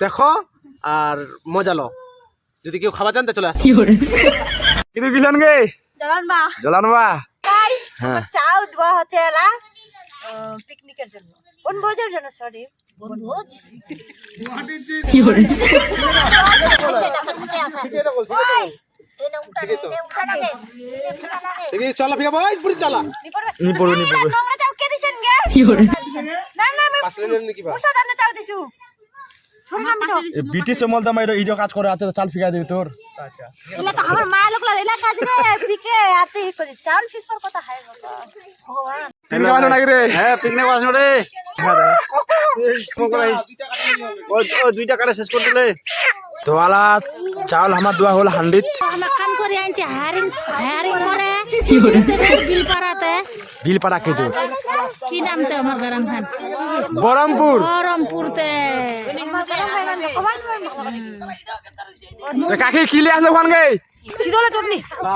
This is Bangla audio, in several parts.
দেখো আর মজা লো। যদি কেউ খাবার চান তা চলে আসো। কিন্তু কিষান গে? বা জলান বা হ্যাঁ। চাও দেওয়া হচ্ছে এলা। পিকনিকের জন্য। বনভোজের জন্য সরি বনভোজ দেখি চলা ফিকা ভাই পুরি চলা। নি পড়বে নি পড়বে চাও গে? না না আমি পাঁচ মিনিট নাকি বা? পোষা দানে চাও দিছু। ধরুন আমি তো বিটি সমল দাম এটা ইডিও কাজ করে হাতে চাল ফিকা দিবি তোর। আচ্ছা। এলা তো আমার মায়া এলা কাজ রে পিকে আতে হি করি। চাল ফিকর কথা হায় বাবা। ভগবান। পিকনিক আসো নাকি রে? হ্যাঁ পিকনিক রে। ও দুইটা কারে শেষ করে দিলে। দোয়ালা চাল আমার দোয়া হল হান্ডিত আমার কাম করে আনছে হারিং হারিং করে বিল পাড়াতে কে কি নামতে আমার গরম খান বহরমপুর বহরমপুরতে কাকে কিলে আসলো ওখান গে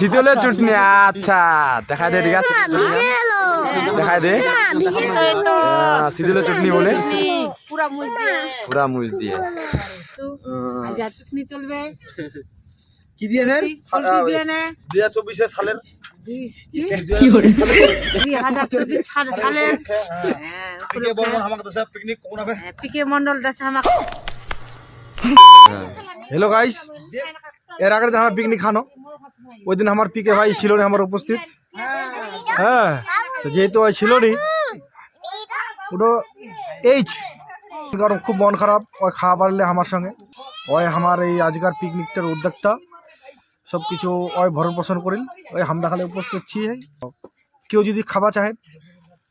শিরোলা চটনি। আচ্ছা দেখাই দে ঠিক আছে। দেখাই দে। শীতলের চুটনি বলে। পুরা মুজ দিয়ে। পুরা মুজ দিয়ে। যা চুটনি চলবে। কি দিয়ে ফের দুই হাজার চব্বিশে সালের হ্যালো গাইস এর আগের দিন আমার পিকনিক খানো। ওই দিন আমার পিকে ভাই ছিল না আমার উপস্থিত। হ্যাঁ তো যেহেতু ওই ছিল নি ওটা এইচ। কারণ খুব মন খারাপ ওই খাওয়া পারলে আমার সঙ্গে। ওই আমার এই আজকার পিকনিকটার উদ্যোক্তা। সব কিছু ওই ভরণ পোষণ করিল ওই হামদা খালে উপস্থিত ছি কেউ যদি খাবার চাহেন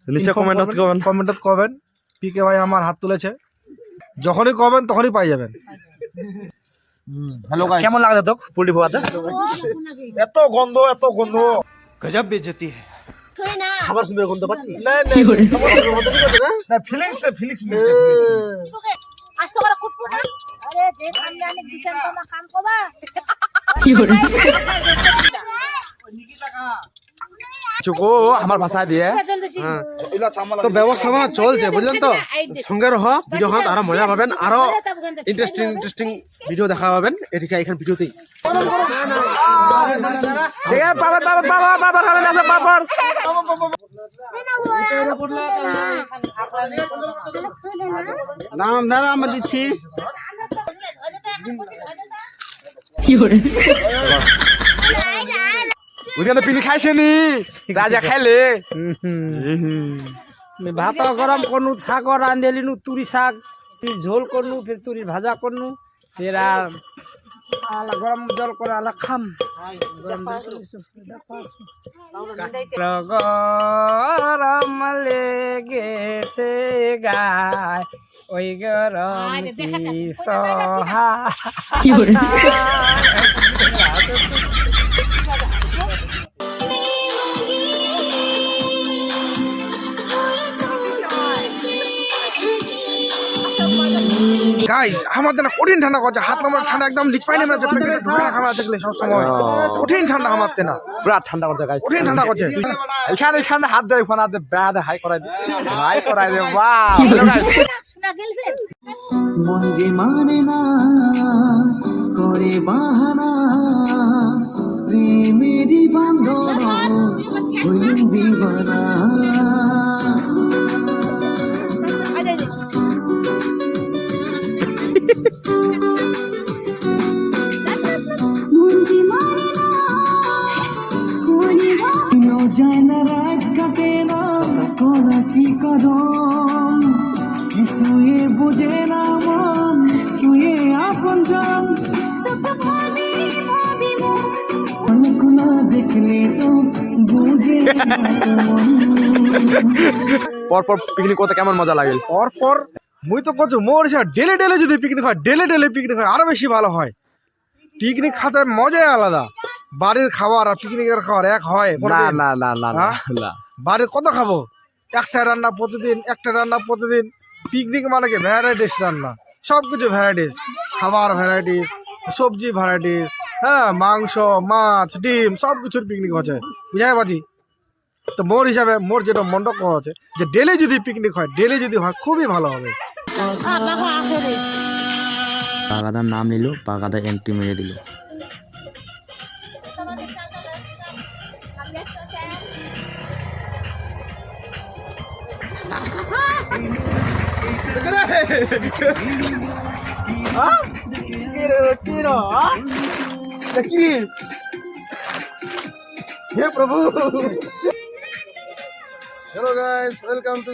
নিশ্চয় কমেন্টত কবেন। কমেন্টত করবেন পিকে ভাই আমার হাত তুলেছে। যখনই করবেন তখনই পাই যাবেন। হ্যালো গাইস কেমন লাগছে তোক পুলি ভোয়াতে এত গন্ধ এত গন্ধ। গজব বেজতি है খাবার শুনবে গন্ধ পাচ্ছি? না ফিলিংস ফিলিংস আজ তো না আরে যে কাম জানে দিছেন তো না কাম করবা চুকো আমার ভাষা দিয়ে। তো ব্যবস্থাপনা চলছে বুঝলেন তো? সঙ্গে রহ ভিডিও খান আরও মজা পাবেন আরও ইন্টারেস্টিং ইন্টারেস্টিং ভিডিও দেখা পাবেন। এদিকে এখানে ভিডিওতেই। পাবার পাবার পাবার পাবার খাবেন আছে পাবার নাম ধারা আমরা দিচ্ছি। ওইখানে পিনি খাইছে নি রাজা খাইলে। ভাত গরম করনু শাক রান্ধেলিনু তুরি শাক ঝোল করনু ফির তুরি ভাজা করনু ফির আর আলা গরম জল করে আলা খাম। গরম গরম লেগেছে গায় ওই গরম কি সহা গাইস আমাদের না কঠিন ঠান্ডা করছে হাত আমার ঠান্ডা একদম লিক পাইনি মানে পেটে ঢুকে না খাবার থাকলে সব সময় কঠিন ঠান্ডা আমাদের না পুরা ঠান্ডা করতে গাইছে কঠিন ঠান্ডা করছে। এখানে এখানে হাত দেয় ওখানে হাত দেয় হাই করাই দি হাই করাই দে বাহ মন যে মানে না করে বাহানা প্রেমেরই বান্ধন হইলুম দিবানা। কি করম বুঝে না মন তুই আপন জন। দেখলে তো বুঝে না মন। পর পর পিকনিক করতে কেমন মজা লাগে? পরপর মুই তো করছ মোর সে ডেলে ডেলে যদি পিকনিক হয় ডেলে ডেলে পিকনিক হয় আরও বেশি ভালো হয়। পিকনিক খাতে মজাই আলাদা। বাড়ির খাবার আর পিকনিকের খাবার এক হয় না? না না না না হ্যাঁ? না। বাড়ির কত খাব? একটা রান্না প্রতিদিন একটা রান্না প্রতিদিন পিকনিক মানে কি? ভ্যারাইটিস রান্না। সব কিছু ভ্যারাইটিস খাবার ভ্যারাইটিস সবজি ভ্যারাইটিস হ্যাঁ মাংস মাছ ডিম সব কিছুর পিকনিক হচ্ছে। বুঝাই পাচ্ছি তো মোর হিসাবে মোর যেটা মন্ডক হচ্ছে যে ডেলি যদি পিকনিক হয় ডেলি যদি হয় খুবই ভালো হবে। পাগাদার নাম নিল পাগাদা এন্ট্রি মেরে দিল। হে প্রভু হ্যালো গাইস ওয়েলকাম টু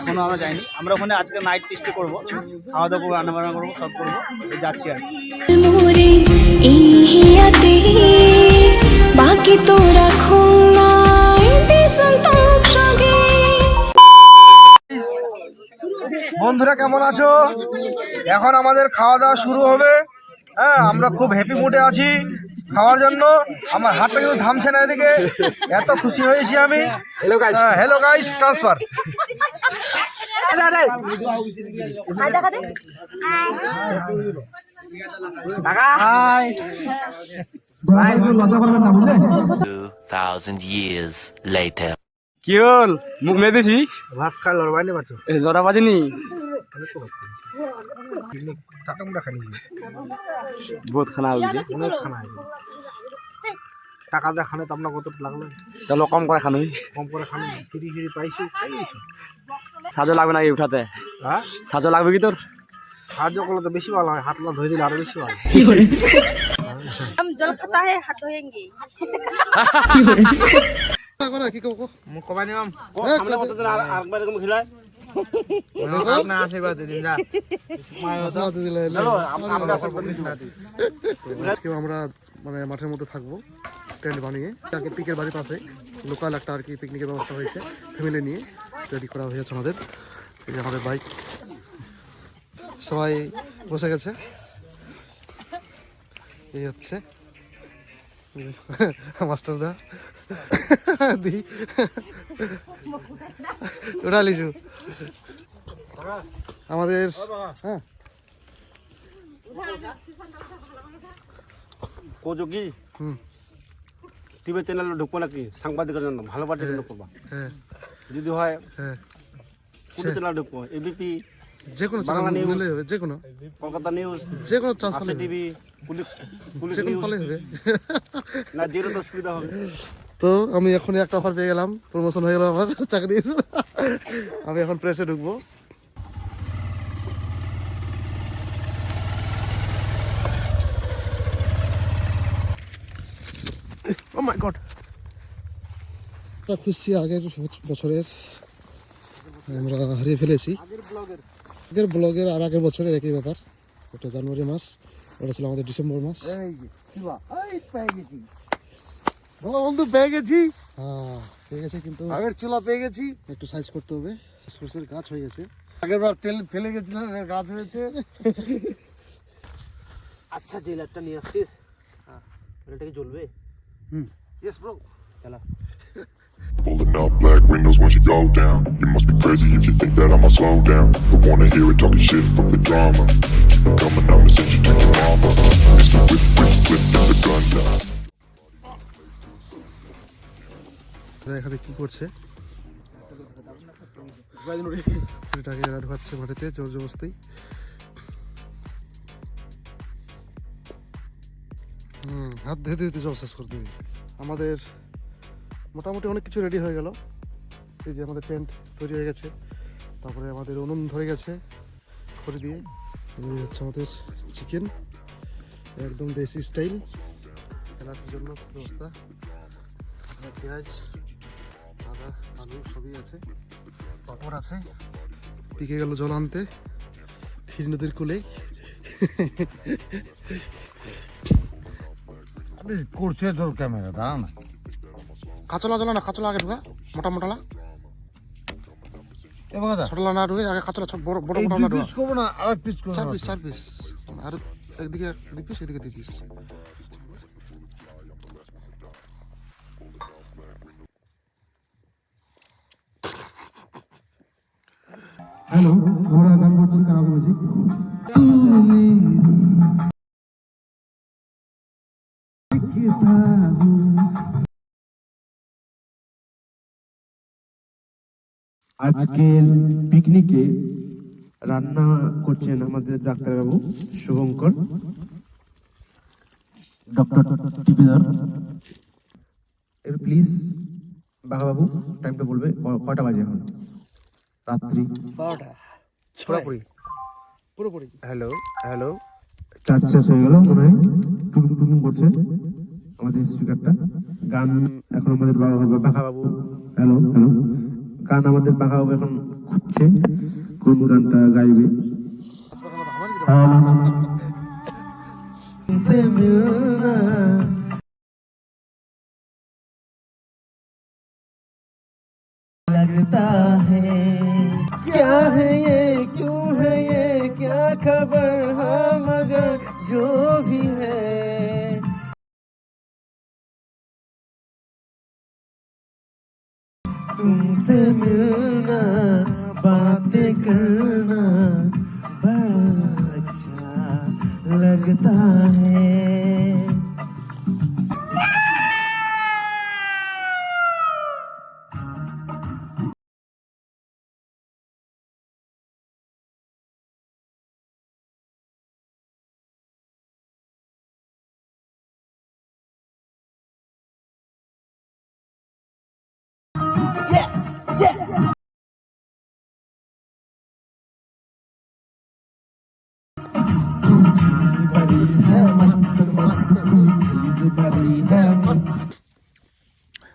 এখনও আমরা যাইনি। আমরা ওখানে আজকে নাইট টেস্ট করব। খাওয়া দাওয়া করব রান্না বান্না করব সব করব। যাচ্ছি আর বাকি দিসন্তক সগে বন্ধুরা কেমন আছো? এখন আমাদের খাওয়া দাওয়া শুরু হবে। হ্যাঁ আমরা খুব হ্যাপি মুডে আছি খাওয়ার জন্য। আমার হাতটা কিন্তু থামছে না এদিকে। এত খুশি হয়েছি আমি। Hello guys hello guys transfer hi কি হল? মুখ ভাত লড়বাই নি লড়া বাজেনি? বহুত খানা হয়েছে অনেক খানা টাকা দিয়ে খানে তো আপনার কত লাগল? চলো কম করে কম করে খানি ফিরি ফিরি পাইছি খাইছি সাজো লাগবে নাকি উঠাতে? হ্যাঁ? সাজো লাগবে কি তোর? সাহায্য করলে তো বেশি ভালো হয় হাতলা ধুয়ে দিলে আরও বেশি ভালো हम जल खाता है हाथ धोएंगे মুখ কবাই নিলাম আমরা কতদিন আর আরেকবার এরকম খেলায় আপনার আশীর্বাদ দিন যা আজকে আমরা মানে মাঠের মধ্যে থাকবো টেন্ট বানিয়ে আর কি পিকের বাড়ির পাশে লোকাল একটা আর কি পিকনিকের ব্যবস্থা হয়েছে ফ্যামিলি নিয়ে রেডি করা হয়েছে আমাদের এই যে আমাদের বাইক সবাই বসে গেছে এই হচ্ছে মাস্টার দা। ওটা লিজু। আমাদের হ্যাঁ। কোচো কি? হুম। টিভি চ্যানেলে ঢুকবো নাকি? সাংবাদিকের জন্য ভালো পার্টির জন্য করবা হ্যাঁ। যদি হয় হ্যাঁ। কোন চ্যানেলে ঢুকবো? এবিপি যে কোনো বাংলা নিউজ। যে কোনো। কলকাতা নিউজ যে কোনো টিভি না তো সুবিধা হবে। তো আমি এখন একটা অফার পেয়ে গেলাম। প্রমোশন হয়ে গেল আমার চাকরির। আমি এখন প্রেসে ঢুকবো। ও মাই গড একটা খুশি আগের বছরের আমরা হারিয়ে ফেলেছি। আগের ব্লগের আর আগের বছরের একই ব্যাপার। ওটা জানুয়ারি মাস। ওটা ছিল আমাদের ডিসেম্বর মাস বন্ধু পেয়ে গেছি হ্যাঁ পেয়ে গেছে কিন্তু আগের চুলা পেয়ে গেছি একটু সাইজ করতে হবে সরষের গাছ হয়ে গেছে আগের বার তেল ফেলে গেছিলাম গাছ হয়েছে আচ্ছা যে লাইটটা নিয়ে আসছিস এটা কি জ্বলবে হুম ইয়েস ব্রো চালা Pulling up black windows once you go down. You must be crazy if you think that I'ma slow down. Don't wanna hear it talking shit from the drama. এখানে কি করছে? এটাকে এরা মাটিতে জোর জবস্তি হুম, হাত ধুয়ে ধুয়ে জল শেষ করে দিবি। আমাদের মোটামুটি অনেক কিছু রেডি হয়ে গেল। এই যে আমাদের টেন্ট তৈরি হয়ে গেছে। তারপরে আমাদের উনুন ধরে গেছে। খড়ি দিয়ে। এই হচ্ছে আমাদের চিকেন একদম দেশি স্টাইল খেলার জন্য ব্যবস্থা। পেঁয়াজ আদা আলু সবই আছে। পাপড় আছে। পিকে গেল জল আনতে। ক্ষীর নদীর কোলে। করছে তোর ক্যামেরা দাঁড়া না কাঁচলা জলা না কাঁচলা আগে ঢুকা। মোটা মোটালা এবার কথা। ছোটলা না ঢুকে আগে কাঁচলা ছোট বড় বড় এই না ঢুকা পিস না আর পিস করব চার পিস চার পিস। আর একদিকে দুই পিস এদিকে দুই পিস। হ্যালো আমরা গান করছি মিউজিক আজকের পিকনিকে রান্না করছেন আমাদের ডাক্তারবাবু শুভঙ্কর। ডক্টর টিপিদার। প্লিজ বাঘাবাবু টাইমটা বলবে ক- কটা বাজে এখন? রাত্রি। বারোটা। পুরোপুরি। পুরোপুরি। Hello hello. চার্জ শেষ হয়ে গেল মনে হয়। টুকুন টুকুন করছে আমাদের স্পিকারটা গান এখন আমাদের বাবা- বাবু হ্যালো হ্যালো। গান আমাদের পাখাবাবু এখন খুঁজছে কোন গানটা গাইবে से मिलना लगता है क्या है ये क्यों है ये क्या खबर வார்த்தைகள்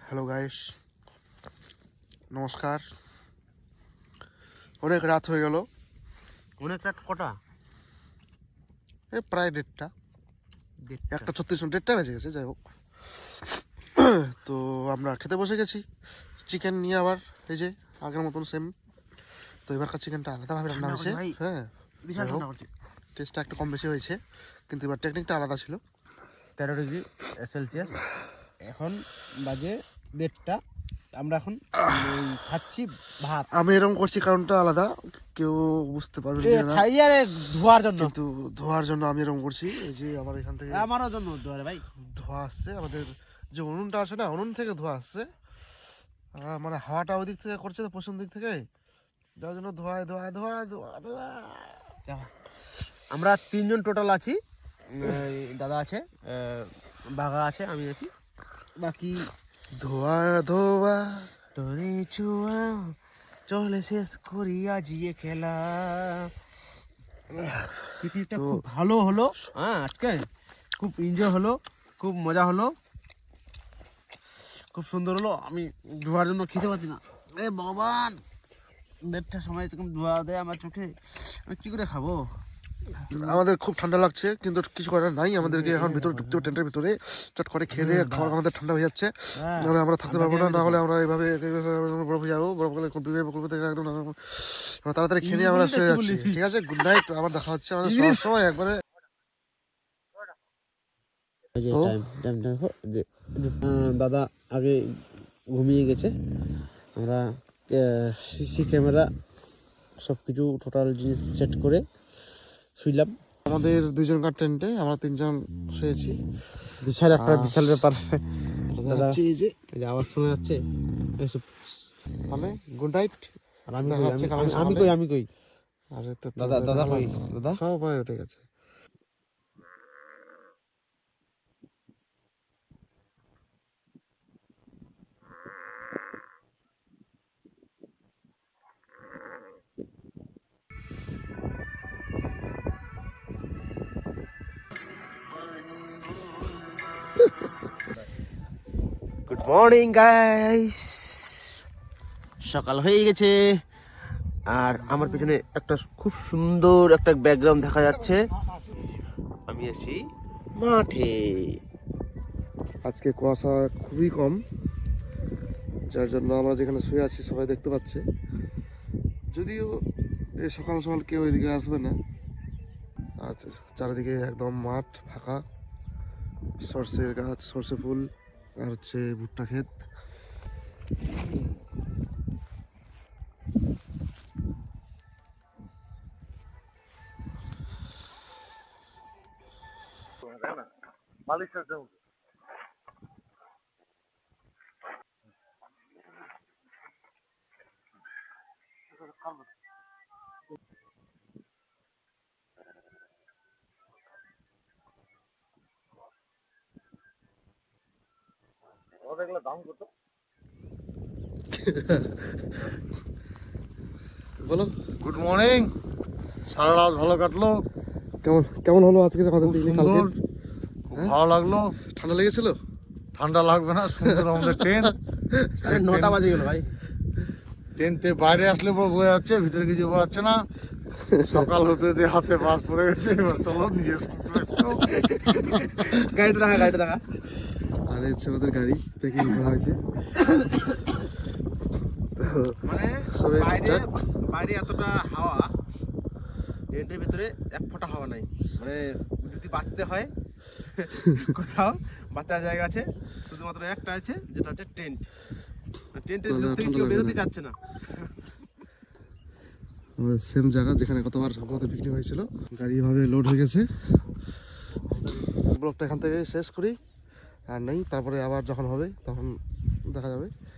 হ্যালো গাইস নমস্কার। অনেক রাত হয়ে গেল। অনেক রাত কটা? এই প্রায় দেড়টা। একটা ছত্রিশ দেড়টা বেজে গেছে যাই হোক। তো আমরা খেতে বসে গেছি। চিকেন নিয়ে আবার এই যে আগের মতন সেম তো এবারকার চিকেনটা আলাদাভাবে রান্না হয়েছে। হ্যাঁ টেস্টটা একটু কম বেশি হয়েছে কিন্তু এবার টেকনিকটা আলাদা ছিল। তেরো ডিগ্রি সেলসিয়াস। এখন বাজে দেড়টা। আমরা এখন খাচ্ছি ভাত। আমি এরকম করছি কারণটা আলাদা। কেউ বুঝতে পারবে না। ধোয়ার জন্য। কিন্তু ধোয়ার জন্য আমি এরকম করছি। এই যে আমার এখান থেকে আমারও জন্য ধোয়ারে ভাই। ধোঁয়া আসছে। আমাদের যে উনুনটা আছে না উনুন থেকে ধোঁয়া আসছে। মানে হাওয়াটা ওই দিক থেকে করছে তো পশ্চিম দিক থেকে। যার জন্য ধোঁয়ায় ধোঁয়া ধোঁয়া ধোয়া ধোয়া আমরা তিনজন টোটাল আছি। দাদা আছে বাঘা আছে আমি আছি। বাকি ধোঁয়া ধোয়া তোরে চুয়া চলে শেষ করি আজিয়ে খেলা। পিকনিকটা খুব ভালো হলো। হ্যাঁ আজকে খুব এনজয় হলো খুব মজা হলো। খুব সুন্দর হলো আমি ধোয়ার জন্য খেতে পারছি না। এ ভগবান দেড়টার সময় এরকম ধোয়া দেয় আমার চোখে আমি কি করে খাব? আমাদের খুব ঠান্ডা লাগছে কিন্তু কিছু করার নাই। আমাদেরকে এখন ভিতরে ঢুকতে হবে টেন্টের ভিতরে। চট করে খেয়ে দিয়ে খাবার আমাদের ঠান্ডা হয়ে যাচ্ছে। হ্যাঁ, নাহলে আমরা থাকতে পারব না না হলে আমরা এইভাবে বরফে যাব বরফ গেলে বিবে প্রকল্প থেকে একদম আমরা তাড়াতাড়ি খেয়ে নিয়ে আমরা শুয়ে যাচ্ছি। ঠিক আছে গুড নাইট আবার দেখা হচ্ছে আমাদের সবার সময় একবারে। দাদা আগে ঘুমিয়ে গেছে। আমরা সিসি ক্যামেরা সব কিছু টোটাল জিনিস সেট করে শুইলাম। আমাদের দুজনকার টেন্টে আমরা তিনজন শুয়েছি। বিশাল একটা বিশাল ব্যাপার। আওয়াজ শোনা যাচ্ছে? মানে গুড নাইট আর আমি কই? আমি কই? আরে তো দাদা দাদা কই? দাদা? সব ভাই উঠে গেছে। মর্নিং গাইস সকাল হয়ে গেছে। আর আমার পিছনে একটা খুব সুন্দর একটা ব্যাকগ্রাউন্ড দেখা যাচ্ছে। আমি আছি মাঠে। আজকে কুয়াশা খুবই কম যার জন্য আমরা যেখানে শুয়ে আছি সবাই দেখতে পাচ্ছে। যদিও এই সকাল সকাল কেউ এদিকে আসবে না। আর চারিদিকে একদম মাঠ ফাঁকা। সর্ষের গাছ সর্ষে ফুল। আর হচ্ছে ভুট্টা ক্ষেত। বলো। গুড মর্নিং সারা রাত ভালো কাটলো। কেমন কেমন হলো আজকে আমাদের পিকনিক কালকে? খুব ভালো লাগল। ঠান্ডা লেগেছিল? ঠান্ডা লাগবে না সুন্দর আমাদের ট্রেন নটা বাজে গেল ভাই। ট্রেনতে বাইরে আসলে পুরো বোঝা যাচ্ছে ভিতরে কিছু বোঝা যাচ্ছে না। সকাল হতে হতে হাতে বাস পড়ে গেছে এবার চলো নিজের গাড়িটা দেখা গাড়িটা দেখা। আর হচ্ছে আমাদের গাড়ি প্যাকিং করা হয়েছে। তো মানে সবাই বাইরে ঠিকঠাক? বাইরে এতটা হাওয়া ট্রেনের ভিতরে এক ফোঁটা হাওয়া নাই। মানে যদি বাঁচতে হয় কোথাও বাঁচার জায়গা আছে শুধুমাত্র একটা আছে যেটা হচ্ছে টেন্ট। টেন্টের তাহলে ভিতর থেকে কেউ বেরোতে যাচ্ছে না। সেম জায়গা যেখানে গতবার আমাদের পিকনিক হয়েছিল। গাড়ি এভাবে লোড হয়ে গেছে। ব্লগটা এখান থেকে শেষ করি। আর নেই তারপরে আবার যখন হবে তখন দেখা যাবে।